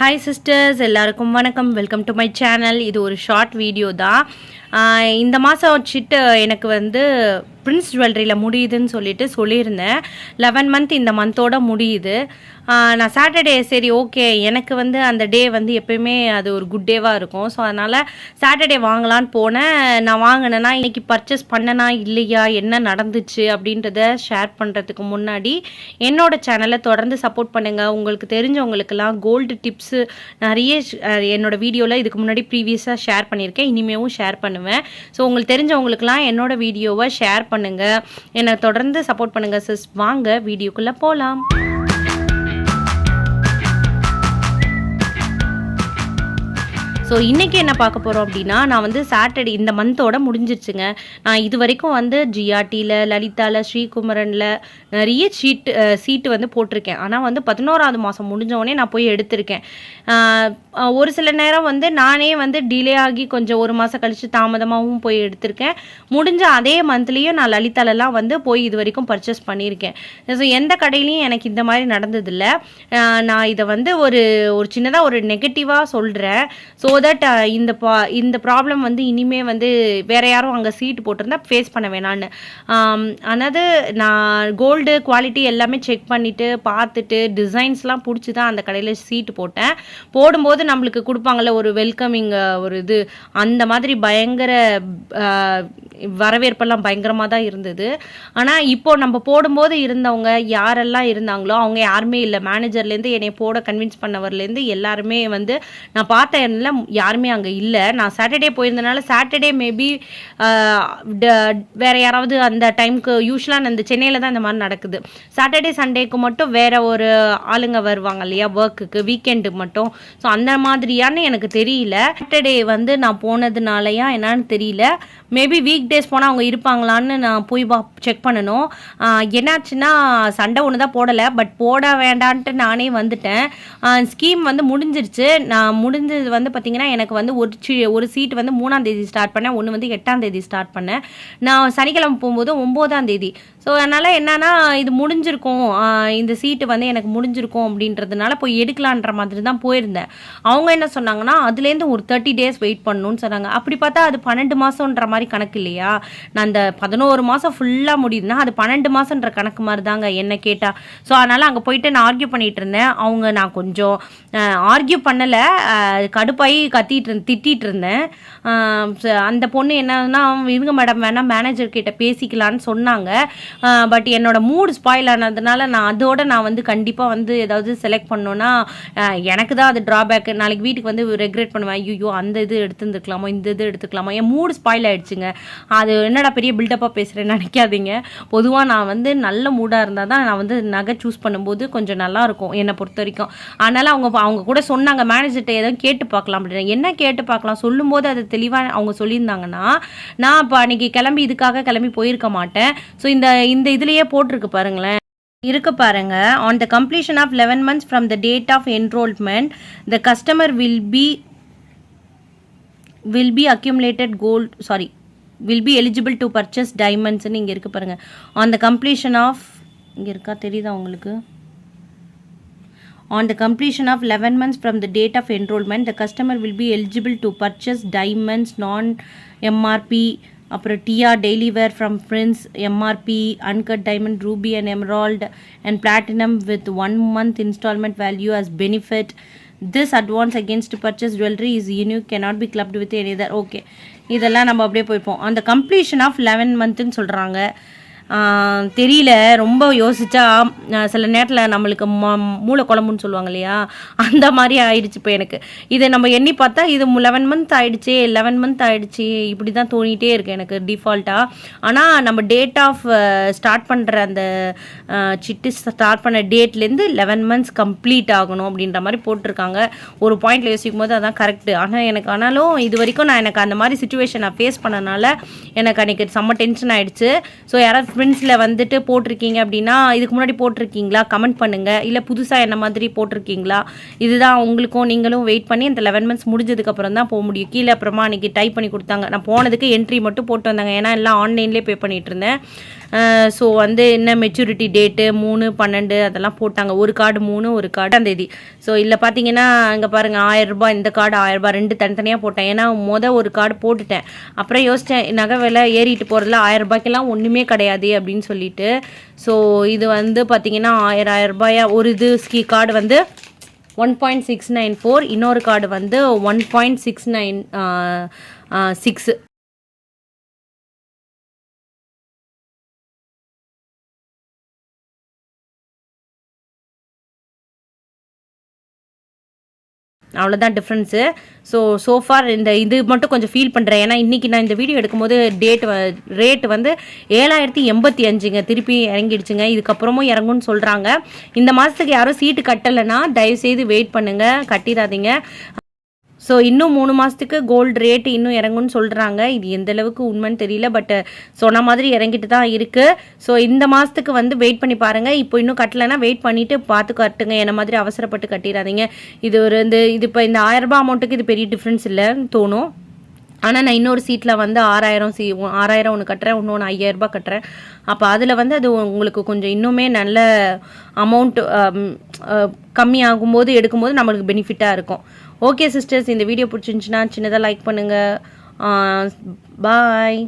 Hi sisters எல்லாருக்கும் வணக்கம். Welcome to my channel இது ஒரு ஷார்ட் வீடியோ தான். இந்த மாதம் சிட்டு எனக்கு வந்து பிரின்ஸ் ஜுவல்லரியில் முடியுதுன்னு சொல்லிட்டு சொல்லியிருந்தேன். லெவன் மந்த் இந்த மந்தோட முடியுது. நான் சாட்டர்டே சரி ஓகே எனக்கு வந்து அந்த டே வந்து எப்பயுமே அது ஒரு குட் டேவாக இருக்கும். ஸோ அதனால் சாட்டர்டே வாங்கலான்னு போனேன். நான் வாங்கினேன்னா இன்றைக்கி பர்ச்சேஸ் பண்ணனா இல்லையா? என்ன நடந்துச்சு? அப்படின்றத ஷேர் பண்ணுறதுக்கு முன்னாடி என்னோடய சேனலை தொடர்ந்து சப்போர்ட் பண்ணுங்கள் உங்களுக்கு தெரிஞ்சவங்களுக்கெல்லாம் கோல்டு டிப்ஸு நிறைய என்னோடய என்னோட வீடியோவில் இதுக்கு முன்னாடி ப்ரீவியஸாக ஷேர் பண்ணியிருக்கேன். இனிமேவும் ஷேர் பண்ணுவேன் ஸோ உங்களுக்கு தெரிஞ்சவங்களுக்கெல்லாம் என்னோட வீடியோவை ஷேர் பண்ணுங்கள் என்னை தொடர்ந்து சப்போர்ட் பண்ணுங்கள் சிஸ் வாங்க வீடியோக்குள்ளே போகலாம் ஸோ இன்றைக்கி என்ன பார்க்க போகிறோம் அப்படின்னா நான் வந்து சாட்டர்டே இந்த மந்தோட முடிஞ்சிருச்சுங்க. நான் இது வரைக்கும் வந்து ஜிஆர்டியில் லலிதாவில் ஸ்ரீகுமரனில் நிறைய சீட்டு சீட்டு வந்து போட்டிருக்கேன். ஆனால் வந்து பதினோராவது மாதம் முடிஞ்சவொடனே நான் போய் எடுத்திருக்கேன். ஒரு சில நேரம் வந்து நானே வந்து டிலே ஆகி கொஞ்சம் ஒரு மாதம் கழித்து தாமதமாகவும் போய் எடுத்திருக்கேன். முடிஞ்ச அதே மந்த்லேயும் நான் லலிதாலலாம் வந்து போய் இது வரைக்கும் பர்ச்சேஸ் பண்ணியிருக்கேன். ஸோ எந்த கடையிலையும் எனக்கு இந்த மாதிரி நடந்ததில்ல. நான் இதை வந்து ஒரு ஒரு சின்னதாக ஒரு நெகட்டிவாக சொல்கிறேன் ஸோ தட் uh, இந்த பா இந்த ப்ராப்ளம் வந்து இனிமே வந்து வேற யாரும் அங்கே சீட் போட்டிருந்தா ஃபேஸ் பண்ண வேணான்னு. அதாவது நான் கோல்டு குவாலிட்டி எல்லாமே செக் பண்ணிவிட்டு பார்த்துட்டு டிசைன்ஸ்லாம் பிடிச்சி தான் அந்த கடையில் சீட்டு போட்டேன். போடும்போது நம்மளுக்கு கொடுப்பாங்கல்ல ஒரு வெல்கமிங் ஒரு இது. அந்த மாதிரி பயங்கர வரவேற்பெல்லாம் பயங்கரமாக தான் இருந்தது. ஆனால் இப்போ நம்ம போடும்போது இருந்தவங்க யாரெல்லாம் இருந்தாங்களோ அவங்க யாருமே இல்லை. மேனேஜர்லேருந்து என்னை போட கன்வின்ஸ் பண்ணவர்லேருந்து எல்லாருமே வந்து நான் பார்த்த இடத்துல யாருமே அங்கே இல்லை. நான் சாட்டர்டே போயிருந்தனால சாட்டர்டே மேபி வேற யாராவது அந்த டைம்க்கு யூஸ்வலாக இந்த சென்னையில் தான் இந்த மாதிரி நடக்குது. சாட்டர்டே சண்டேக்கு மட்டும் வேற ஒரு ஆளுங்க வருவாங்க இல்லையா ஒர்க்குக்கு வீக்கெண்டுக்கு மட்டும். ஸோ அந்த மாதிரியான்னு எனக்கு தெரியல. சாட்டர்டே வந்து நான் போனதுனாலயா என்னன்னு தெரியல. மேபி வீக் டேஸ் போனால் அவங்க இருப்பாங்களான்னு நான் போய் செக் பண்ணணும். என்னாச்சுன்னா சண்டை ஒன்று தான் போடலை பட் போட வேண்டான்ட்டு நானே வந்துட்டேன். ஸ்கீம் வந்து முடிஞ்சிருச்சு. நான் முடிஞ்சது வந்து பார்த்திங்கன்னா எனக்கு வந்து ஒரு சி ஒரு சீட் வந்து மூணாம் தேதி ஸ்டார்ட் பண்ணேன். ஒன்று வந்து எட்டாம் தேதி ஸ்டார்ட் பண்ணேன். நான் சனிக்கிழமை போகும்போது ஒம்போதாம் தேதி. ஸோ அதனால் என்னன்னா இது முடிஞ்சிருக்கும். இந்த சீட்டு வந்து எனக்கு முடிஞ்சிருக்கும் அப்படின்றதுனால போய் எடுக்கலான்ற மாதிரி தான் போயிருந்தேன். அவங்க என்ன சொன்னாங்கன்னா அதுலேருந்து ஒரு தேர்ட்டி டேஸ் வெயிட் பண்ணணும்னு சொன்னாங்க. அப்படி பார்த்தா அது பன்னெண்டு மாதன்ற மாதிரி கணக்கு இல்லையா? நான் அந்த பதினோரு மாதம் ஃபுல்லாக முடியுதுன்னா அது பன்னெண்டு மாதன்ற கணக்கு மாதிரி தாங்க என்ன கேட்டால் ஸோ அதனால் அங்கே போயிட்டு நான் ஆர்கியூ பண்ணிட்டு இருந்தேன். அவங்க நான் கொஞ்சம் ஆர்கியூ பண்ணலை. கடுப்பாகி கத்திட்டு திட்டிகிட்டு இருந்தேன். அந்த பொண்ணு என்னன்னா இருங்க மேடம் வேணால் மேனேஜர் கிட்ட பேசிக்கலான்னு சொன்னாங்க. பட் என்னோட மூடு ஸ்பாயில் ஆனதுனால நான் அதோட நான் வந்து கண்டிப்பாக வந்து ஏதாவது செலக்ட் பண்ணோன்னா எனக்கு தான் அது ட்ராபேக் நாளைக்கு வீட்டுக்கு வந்து ரெக்ரெட் பண்ணுவேன். ஐயோ அந்த இது எடுத்துருந்துருக்கலாமா இந்த இது எடுத்துக்கலாமா என் மூடு ஸ்பாயில் ஆயிடுச்சுங்க. அது என்னடா பெரிய பில்டப்பாக பேசுகிறேன்னு நினைக்காதீங்க. பொதுவாக நான் வந்து நல்ல மூடாக இருந்தால் தான் நான் வந்து நகை சூஸ் பண்ணும்போது கொஞ்சம் நல்லா இருக்கும் என்னை பொறுத்த வரைக்கும். அதனால் அவங்க அவங்க கூட சொன்னாங்க மேனேஜர்கிட்ட எதுவும் கேட்டு பார்க்கலாம் அப்படின்னு என்ன கேட்டு பார்க்கலாம்? சொல்லும்போது அது தெளிவாக அவங்க சொல்லியிருந்தாங்கன்னா நான் இப்போ அன்னைக்கு கிளம்பி இதுக்காக கிளம்பி போயிருக்க மாட்டேன். ஸோ இந்த இந்த இதுலேயே போட்டிருக்கு பாருங்களேன். இருக்கு பாருங்க. On the completion of eleven months from the date of enrolment the customer will be will be accumulated gold sorry will be eligible to purchase டைமண்ட்ஸ்னு இங்கே இருக்கு பாருங்க ஆன் த கம்ப்ளீஷன் ஆஃப் இங்கே இருக்கா தெரியுதா உங்களுக்கு On the completion of 11 months from the date of enrollment, the customer will be eligible to purchase diamonds, non-MRP, அப்புறம் டிஆ daily wear from friends MRP uncut diamond ruby and emerald and platinum with one month instalment value as benefit This advance against purchase jewellery is unique cannot be clubbed with any okay இதெல்லாம் நம்ம அப்படியே போய்ப்போம் அந்த completion of eleven மந்த்துன்னு சொல்கிறாங்க தெரியல. ரொம்ப யோசிச்சா சில நேரத்தில் நம்மளுக்கு ம மூளை குழம்புன்னு சொல்லுவாங்க இல்லையா? அந்த மாதிரி ஆயிடுச்சு இப்போ எனக்கு. இதை நம்ம எண்ணி பார்த்தா இது லெவன் மந்த் ஆயிடுச்சு லெவன் மந்த் ஆயிடுச்சு இப்படி தான் தோணிகிட்டே இருக்கு எனக்கு டிஃபால்ட்டாக ஆனால் நம்ம டேட் ஆஃப் ஸ்டார்ட் பண்ணுற அந்த சிட்டு ஸ்டார்ட் பண்ண டேட்லேருந்து லெவன் மந்த்ஸ் கம்ப்ளீட் ஆகணும் அப்படின்ற மாதிரி போட்டிருக்காங்க. ஒரு பாயிண்ட்ல யோசிக்கும் போது அதான் கரெக்ட் ஆனால் எனக்கு ஆனாலும் இது வரைக்கும் நான் எனக்கு அந்த மாதிரி சுச்சுவேஷன் நான் ஃபேஸ் பண்ணனால எனக்கு அன்றைக்கி செம்ம டென்ஷன் ஆயிடுச்சு. ஸோ யாராவது கமெண்ட்ஸில் வந்துட்டு போட்டிருக்கீங்க அப்படின்னா இதுக்கு முன்னாடி போட்டிருக்கீங்களா? கமெண்ட் பண்ணுங்கள் இல்லை புதுசாக என்ன மாதிரி போட்டிருக்கீங்களா? இதுதான் உங்களுக்கும் நீங்களும் வெயிட் பண்ணி அந்த லெவன் மந்த்ஸ் முடிஞ்சதுக்கப்புறம் தான் போக முடியும். கீழே அப்புறமா அன்றைக்கி டைப் பண்ணி கொடுத்தாங்க. நான் போனதுக்கு என்ட்ரி மட்டும் போட்டு வந்தாங்க. ஏன்னா எல்லாம் ஆன்லைன்லேயே பே பண்ணிகிட்டு இருந்தேன். ஸோ வந்து என்ன மெச்சூரிட்டி டேட்டு மூணு பன்னெண்டு அதெல்லாம் போட்டாங்க. ஒரு கார்டு மூணு ஒரு கார்டு அந்த தேதி. ஸோ இல்லை பார்த்தீங்கன்னா இங்கே பாருங்கள் ஆயிரம் ரூபாய் இந்த கார்டு ஆயிரம் ரூபாய் ரெண்டு தனித்தனியாக போட்டேன். ஏன்னா மொதல் ஒரு கார்டு போட்டுட்டேன். அப்புறம் யோசித்தேன் நகை விலை ஏறிட்டு போகிறதுல ஆயிரம் ரூபாய்க்கெல்லாம் ஒன்றுமே கிடையாது அப்படின்னு சொல்லிட்டு. ஸோ இது வந்து பார்த்தீங்கன்னா ஆயிரம் ஆயிரம் ஒரு இது ஸ்கீ கார்டு வந்து one point six nine four இன்னொரு கார்டு வந்து one point six nine six அவ்வளோதான் டிஃப்ரென்ஸு ஸோ சோஃபார் இந்த இது மட்டும் கொஞ்சம் ஃபீல் பண்ணுறேன் ஏன்னா இன்றைக்கி நான் இந்த வீடியோ எடுக்கும்போது டேட் ரேட் வந்து ஏழாயிரத்தி எண்பத்தி அஞ்சுங்க. திருப்பி இறங்கிடுச்சுங்க. இதுக்கப்புறமும் இறங்கும்னு சொல்கிறாங்க இந்த மாதத்துக்கு யாரும் சீட்டு கட்டலைன்னா தயவுசெய்து வெயிட் பண்ணுங்கள் கட்டிடாதீங்க. ஸோ இன்னும் மூணு மாதத்துக்கு கோல்டு ரேட்டு இன்னும் இறங்கும்னு சொல்கிறாங்க இது எந்த அளவுக்கு உண்மைன்னு தெரியல பட் சொன்ன மாதிரி இறங்கிட்டு தான் இருக்குது ஸோ இந்த மாதத்துக்கு வந்து வெயிட் பண்ணி பாருங்கள் இப்போ இன்னும் கட்டலைன்னா வெயிட் பண்ணிவிட்டு பார்த்து கட்டுங்க. என்ன மாதிரி அவசரப்பட்டு கட்டிடாதீங்க. இது ஒரு இந்த இது இப்போ இந்த ஆயிரரூபா அமௌண்ட்டுக்கு இது பெரிய டிஃப்ரென்ஸ் இல்லைன்னு தோணும். ஆனால் நான் இன்னொரு சீட்டில் வந்து ஆறாயிரம் சீ ஆறாயிரம் ஒன்று கட்டுறேன். இன்னொன்று ஐயாயிரரூபா கட்டுறேன். அப்போ அதில் வந்து அது உங்களுக்கு கொஞ்சம் இன்னுமே நல்ல அமௌண்ட் கம்மி ஆகும்போது எடுக்கும்போது நம்மளுக்கு பெனிஃபிட்டாக இருக்கும். ஓகே சிஸ்டர்ஸ் இந்த வீடியோ பிடிச்சிருந்துச்சின்னா சின்னதாக லைக் பண்ணுங்கள் பாய்